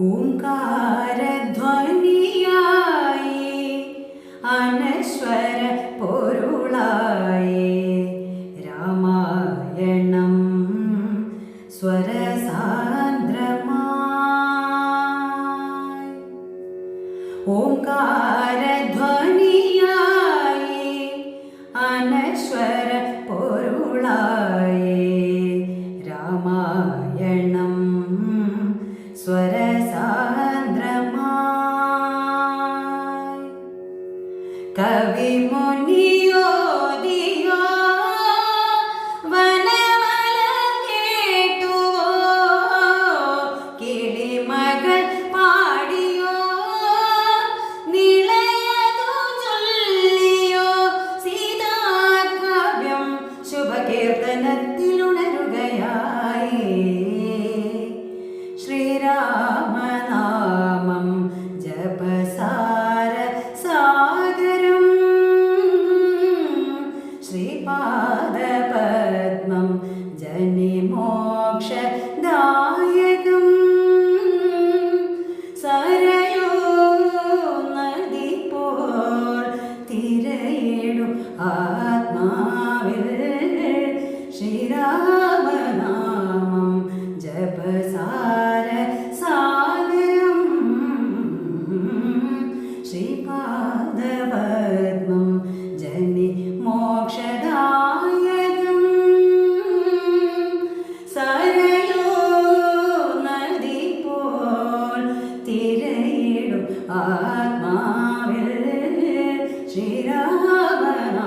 ഓംകാരധ്വനിയായി അനശ്വര പൊരുളായി. രാമായണം സ്വരസാന്ദ്രമായി. ഓംകാരധ്വനിയായി അനശ്വര പൊരുളായി. സ്വരസാന്ദ്രമായി. കവി രാമനാമം ജപസാര സാഗരം. ശ്രീപാദപത്മം ജനിമോക്ഷദായകം. സരയോ നദി പോൽ തിരയിടും ആത്മാവിൽ. ആത്മാവിൽ ശ്രീരാമനാമ